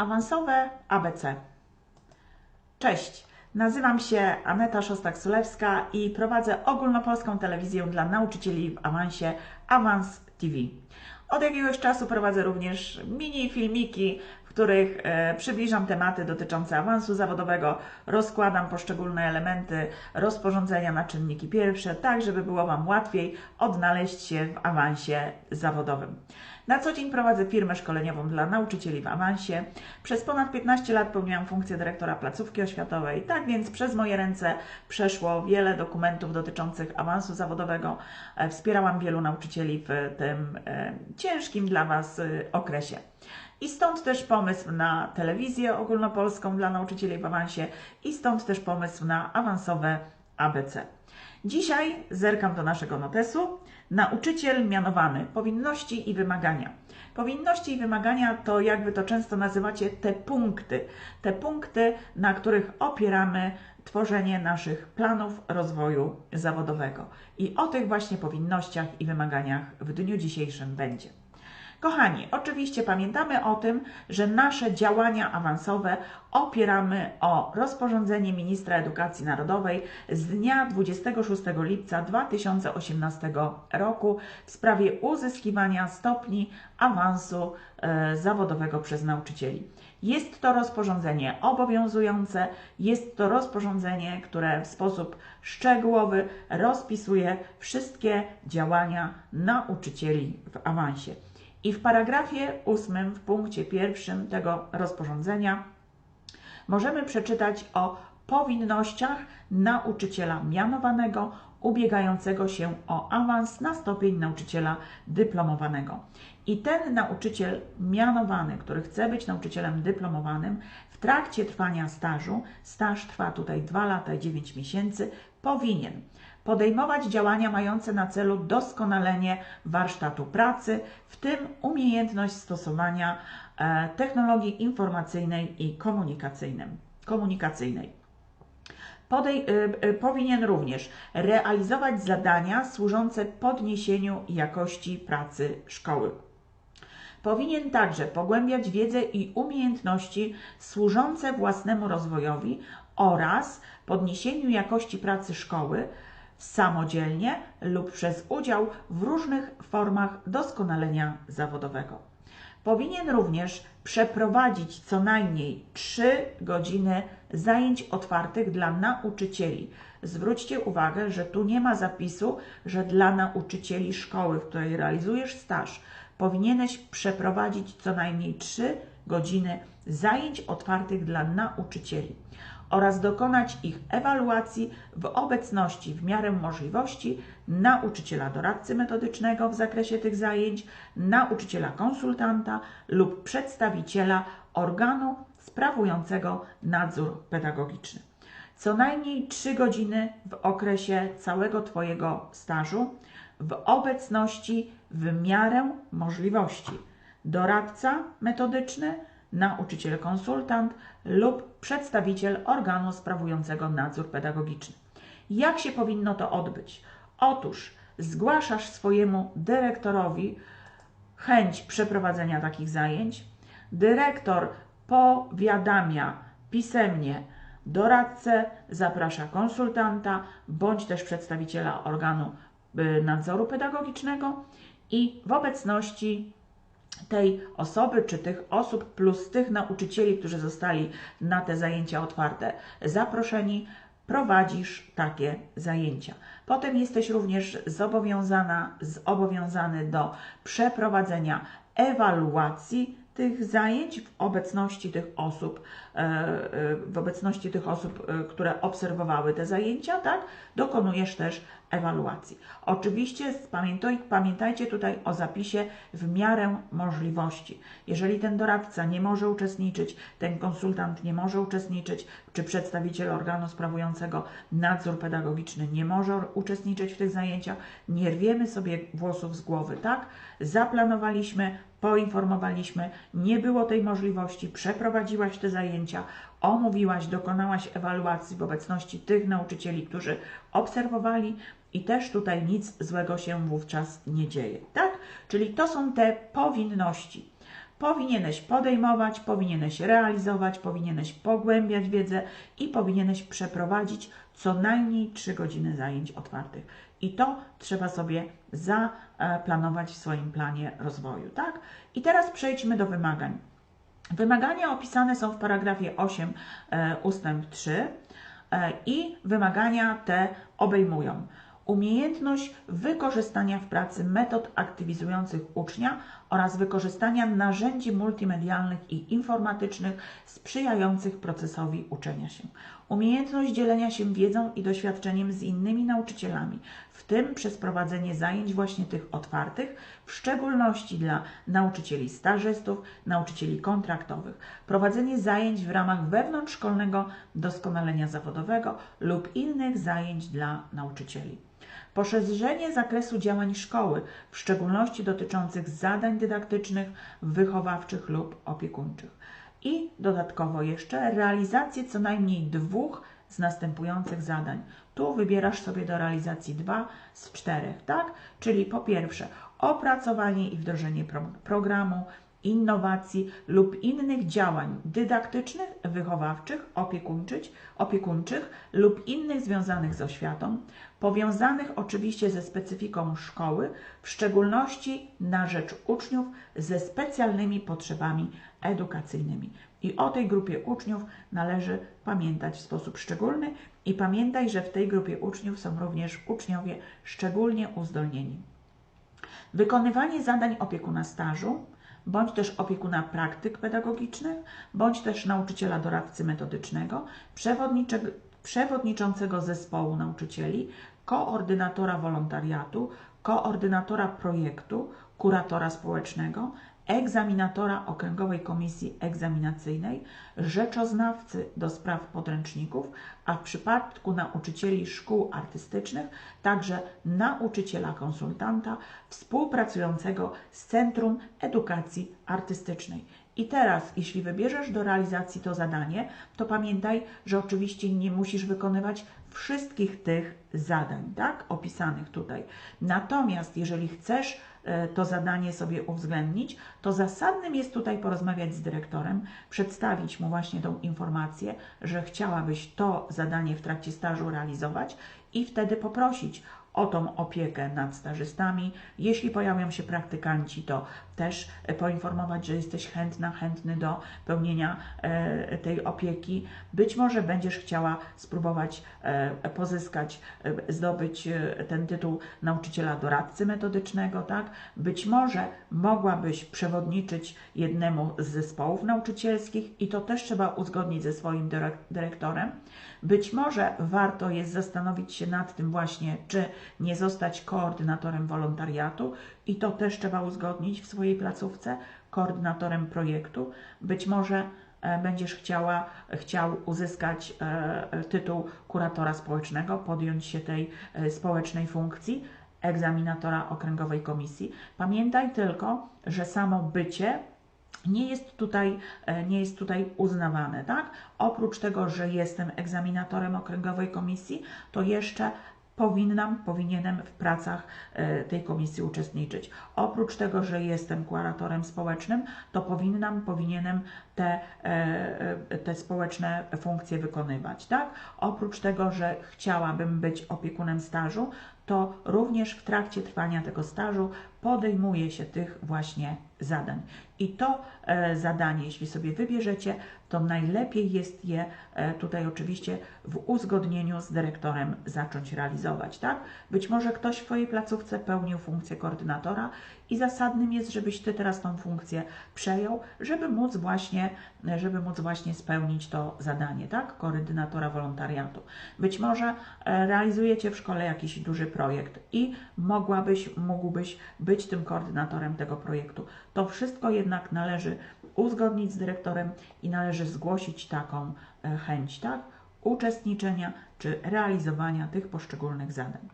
Awansowe ABC. Cześć, nazywam się Aneta Szostak-Sulewska i prowadzę ogólnopolską telewizję dla nauczycieli w awansie Awans TV. Od jakiegoś czasu prowadzę również mini filmiki, w których e, przybliżam tematy dotyczące awansu zawodowego, rozkładam poszczególne elementy rozporządzenia na czynniki pierwsze, tak żeby było Wam łatwiej odnaleźć się w awansie zawodowym. Na co dzień prowadzę firmę szkoleniową dla nauczycieli w awansie. Przez ponad 15 lat pełniłam funkcję dyrektora placówki oświatowej, tak więc przez moje ręce przeszło wiele dokumentów dotyczących awansu zawodowego. E, Wspierałam wielu nauczycieli w tym e, ciężkim dla Was okresie. I stąd też pomysł na telewizję ogólnopolską dla nauczycieli w awansie i stąd też pomysł na awansowe ABC. Dzisiaj zerkam do naszego notesu. Nauczyciel mianowany. Powinności i wymagania. Powinności i wymagania to, jak wy to często nazywacie, te punkty. Te punkty, na których opieramy tworzenie naszych planów rozwoju zawodowego. I o tych właśnie powinnościach i wymaganiach w dniu dzisiejszym będzie. Kochani, oczywiście pamiętamy o tym, że nasze działania awansowe opieramy o rozporządzenie Ministra Edukacji Narodowej z dnia 26 lipca 2018 roku w sprawie uzyskiwania stopni awansu e, zawodowego przez nauczycieli. Jest to rozporządzenie obowiązujące, jest to rozporządzenie, które w sposób szczegółowy rozpisuje wszystkie działania nauczycieli w awansie. I w paragrafie ósmym, w punkcie pierwszym tego rozporządzenia, możemy przeczytać o powinnościach nauczyciela mianowanego ubiegającego się o awans na stopień nauczyciela dyplomowanego. I ten nauczyciel mianowany, który chce być nauczycielem dyplomowanym, w trakcie trwania stażu, staż trwa tutaj 2 lata i 9 miesięcy, powinien podejmować działania mające na celu doskonalenie warsztatu pracy, w tym umiejętność stosowania e, technologii informacyjnej i komunikacyjnej. Podej, y, y, powinien również realizować zadania służące podniesieniu jakości pracy szkoły. Powinien także pogłębiać wiedzę i umiejętności służące własnemu rozwojowi oraz podniesieniu jakości pracy szkoły samodzielnie lub przez udział w różnych formach doskonalenia zawodowego. Powinien również przeprowadzić co najmniej 3 godziny zajęć otwartych dla nauczycieli. Zwróćcie uwagę, że tu nie ma zapisu, że dla nauczycieli szkoły, w której realizujesz staż, powinieneś przeprowadzić co najmniej 3 godziny zajęć otwartych dla nauczycieli oraz dokonać ich ewaluacji w obecności w miarę możliwości nauczyciela doradcy metodycznego w zakresie tych zajęć, nauczyciela konsultanta lub przedstawiciela organu sprawującego nadzór pedagogiczny. Co najmniej 3 godziny w okresie całego Twojego stażu w obecności w miarę możliwości doradca metodyczny, nauczyciel konsultant lub przedstawiciel organu sprawującego nadzór pedagogiczny. Jak się powinno to odbyć? Otóż zgłaszasz swojemu dyrektorowi chęć przeprowadzenia takich zajęć. Dyrektor powiadamia pisemnie doradcę, zaprasza konsultanta bądź też przedstawiciela organu y, nadzoru pedagogicznego i w obecności tej osoby czy tych osób plus tych nauczycieli, którzy zostali na te zajęcia otwarte zaproszeni, prowadzisz takie zajęcia. Potem jesteś również zobowiązana, zobowiązany do przeprowadzenia ewaluacji tych zajęć w obecności tych osób, w obecności tych osób, e, które obserwowały te zajęcia, tak, dokonujesz też ewaluacji. Oczywiście pamiętaj, pamiętajcie tutaj o zapisie w miarę możliwości. Jeżeli ten doradca nie może uczestniczyć, ten konsultant nie może uczestniczyć, czy przedstawiciel organu sprawującego nadzór pedagogiczny nie może uczestniczyć w tych zajęciach, nie rwiemy sobie włosów z głowy, tak? Zaplanowaliśmy, poinformowaliśmy, nie było tej możliwości, przeprowadziłaś te zajęcia, omówiłaś, dokonałaś ewaluacji w obecności tych nauczycieli, którzy obserwowali i też tutaj nic złego się wówczas nie dzieje, tak? Czyli to są te powinności. Powinieneś podejmować, powinieneś realizować, powinieneś pogłębiać wiedzę i powinieneś przeprowadzić co najmniej 3 godziny zajęć otwartych. I to trzeba sobie zaplanować w swoim planie rozwoju, tak? I teraz przejdźmy do wymagań. Wymagania opisane są w paragrafie 8 e, ustęp 3 e, i wymagania te obejmują umiejętność wykorzystania w pracy metod aktywizujących ucznia oraz wykorzystania narzędzi multimedialnych i informatycznych sprzyjających procesowi uczenia się. Umiejętność dzielenia się wiedzą i doświadczeniem z innymi nauczycielami, w tym przez prowadzenie zajęć właśnie tych otwartych, w szczególności dla nauczycieli stażystów, nauczycieli kontraktowych, prowadzenie zajęć w ramach wewnątrzszkolnego doskonalenia zawodowego lub innych zajęć dla nauczycieli. Poszerzenie zakresu działań szkoły, w szczególności dotyczących zadań dydaktycznych, wychowawczych lub opiekuńczych. I dodatkowo jeszcze realizację co najmniej dwóch z następujących zadań. Tu wybierasz sobie do realizacji dwa z czterech, tak? Czyli po pierwsze opracowanie i wdrożenie pro programu, innowacji lub innych działań dydaktycznych, wychowawczych, opiekuńczych, opiekuńczych lub innych związanych z oświatą, powiązanych oczywiście ze specyfiką szkoły, w szczególności na rzecz uczniów ze specjalnymi potrzebami edukacyjnymi. I o tej grupie uczniów należy pamiętać w sposób szczególny i pamiętaj, że w tej grupie uczniów są również uczniowie szczególnie uzdolnieni. Wykonywanie zadań opiekuna stażu, bądź też opiekuna praktyk pedagogicznych, bądź też nauczyciela doradcy metodycznego, przewodniczącego zespołu nauczycieli, koordynatora wolontariatu, koordynatora projektu, kuratora społecznego, egzaminatora Okręgowej Komisji Egzaminacyjnej, rzeczoznawcy do spraw podręczników, a w przypadku nauczycieli szkół artystycznych także nauczyciela konsultanta współpracującego z Centrum Edukacji Artystycznej. I teraz, jeśli wybierzesz do realizacji to zadanie, to pamiętaj, że oczywiście nie musisz wykonywać wszystkich tych zadań, tak, opisanych tutaj. Natomiast jeżeli chcesz to zadanie sobie uwzględnić, to zasadnym jest tutaj porozmawiać z dyrektorem, przedstawić mu właśnie tą informację, że chciałabyś to zadanie w trakcie stażu realizować i wtedy poprosić o tą opiekę nad stażystami. Jeśli pojawią się praktykanci, to też poinformować, że jesteś chętna, chętny do pełnienia e, tej opieki. Być może będziesz chciała spróbować e, pozyskać, e, zdobyć ten tytuł nauczyciela doradcy metodycznego, tak? Być może mogłabyś przewodniczyć jednemu z zespołów nauczycielskich i to też trzeba uzgodnić ze swoim dyrektorem. Być może warto jest zastanowić się nad tym właśnie, czy nie zostać koordynatorem wolontariatu i to też trzeba uzgodnić w swojej placówce, koordynatorem projektu. Być może e, będziesz chciała, chciał uzyskać e, tytuł kuratora społecznego, podjąć się tej e, społecznej funkcji egzaminatora okręgowej komisji. Pamiętaj tylko, że samo bycie nie jest tutaj, nie jest tutaj uznawane, tak? Oprócz tego, że jestem egzaminatorem okręgowej komisji, to jeszcze powinnam, powinienem w pracach e, tej komisji uczestniczyć. Oprócz tego, że jestem kuratorem społecznym, to powinnam, powinienem te, e, e, te społeczne funkcje wykonywać. Tak? Oprócz tego, że chciałabym być opiekunem stażu, to również w trakcie trwania tego stażu podejmuje się tych właśnie zadań. I to e, zadanie, jeśli sobie wybierzecie, to najlepiej jest je tutaj oczywiście w uzgodnieniu z dyrektorem zacząć realizować, tak? Być może ktoś w Twojej placówce pełnił funkcję koordynatora i zasadnym jest, żebyś Ty teraz tą funkcję przejął, żeby móc właśnie, żeby móc właśnie spełnić to zadanie, tak? Koordynatora wolontariatu. Być może e, realizujecie w szkole jakiś duży projekt i mogłabyś, mógłbyś być tym koordynatorem tego projektu. To wszystko jednak należy uzgodnić z dyrektorem i należy zgłosić taką e, chęć, tak? Uczestniczenia czy realizowania tych poszczególnych zadań.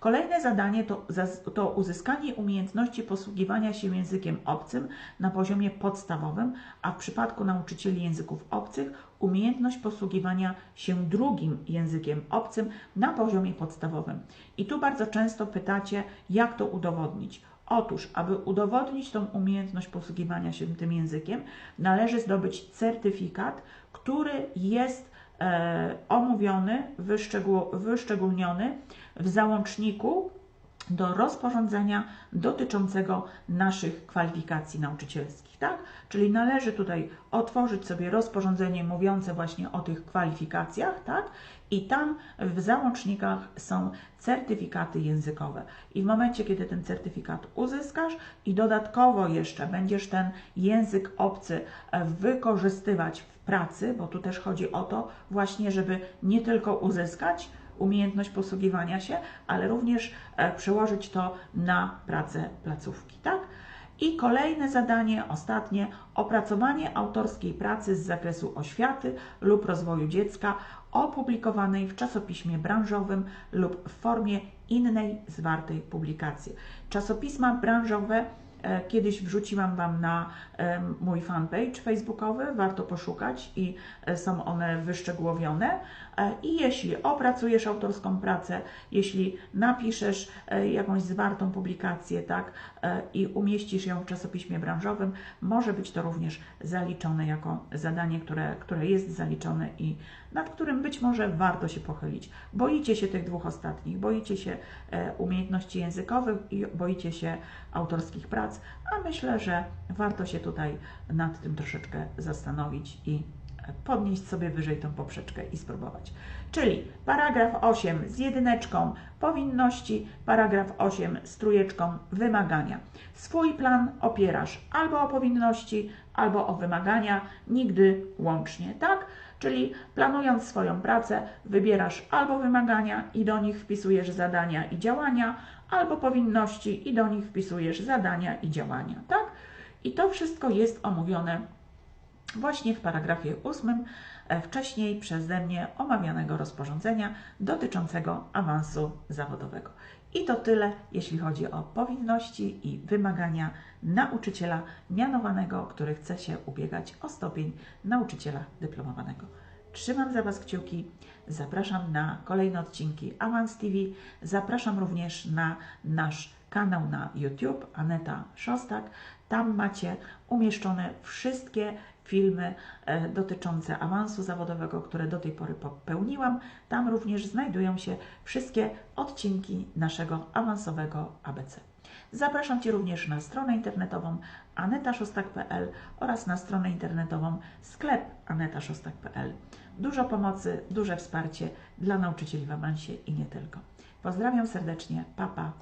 Kolejne zadanie to, to, uzyskanie umiejętności posługiwania się językiem obcym na poziomie podstawowym, a w przypadku nauczycieli języków obcych umiejętność posługiwania się drugim językiem obcym na poziomie podstawowym. I tu bardzo często pytacie, jak to udowodnić. Otóż, aby udowodnić tą umiejętność posługiwania się tym językiem, należy zdobyć certyfikat, który jest omówiony, wyszczegół, wyszczególniony w załączniku do rozporządzenia dotyczącego naszych kwalifikacji nauczycielskich, tak? Czyli należy tutaj otworzyć sobie rozporządzenie mówiące właśnie o tych kwalifikacjach, tak? I tam w załącznikach są certyfikaty językowe. I w momencie, kiedy ten certyfikat uzyskasz i dodatkowo jeszcze będziesz ten język obcy e, wykorzystywać w pracy, bo tu też chodzi o to właśnie, żeby nie tylko uzyskać, umiejętność posługiwania się, ale również e, przełożyć to na pracę placówki, tak? I kolejne zadanie, ostatnie, opracowanie autorskiej pracy z zakresu oświaty lub rozwoju dziecka opublikowanej w czasopiśmie branżowym lub w formie innej zwartej publikacji. Czasopisma branżowe e, kiedyś wrzuciłam Wam na e, mój fanpage facebookowy, warto poszukać i są one wyszczegółowione. I jeśli opracujesz autorską pracę, jeśli napiszesz jakąś zwartą publikację, tak, i umieścisz ją w czasopiśmie branżowym, może być to również zaliczone jako zadanie, które, które jest zaliczone i nad którym być może warto się pochylić. Boicie się tych dwóch ostatnich, boicie się umiejętności językowych i boicie się autorskich prac, a myślę, że warto się tutaj nad tym troszeczkę zastanowić i podnieść sobie wyżej tą poprzeczkę i spróbować. Czyli paragraf 8 z jedyneczką powinności, paragraf 8 z trójeczką wymagania. Swój plan opierasz albo o powinności, albo o wymagania, nigdy łącznie, tak? Czyli planując swoją pracę, wybierasz albo wymagania i do nich wpisujesz zadania i działania, albo powinności i do nich wpisujesz zadania i działania, tak? I to wszystko jest omówione właśnie w paragrafie 8 e, wcześniej przeze mnie omawianego rozporządzenia dotyczącego awansu zawodowego. I to tyle, jeśli chodzi o powinności i wymagania nauczyciela mianowanego, który chce się ubiegać o stopień nauczyciela dyplomowanego. Trzymam za Was kciuki. Zapraszam na kolejne odcinki Avans TV. Zapraszam również na nasz kanał na YouTube Aneta Szostak. Tam macie umieszczone wszystkie filmy e, dotyczące awansu zawodowego, które do tej pory popełniłam. Tam również znajdują się wszystkie odcinki naszego awansowego ABC. Zapraszam Cię również na stronę internetową anetaszostak.pl oraz na stronę internetową sklep anetaszostak.pl. Dużo pomocy, duże wsparcie dla nauczycieli w awansie i nie tylko. Pozdrawiam serdecznie, papa. Pa.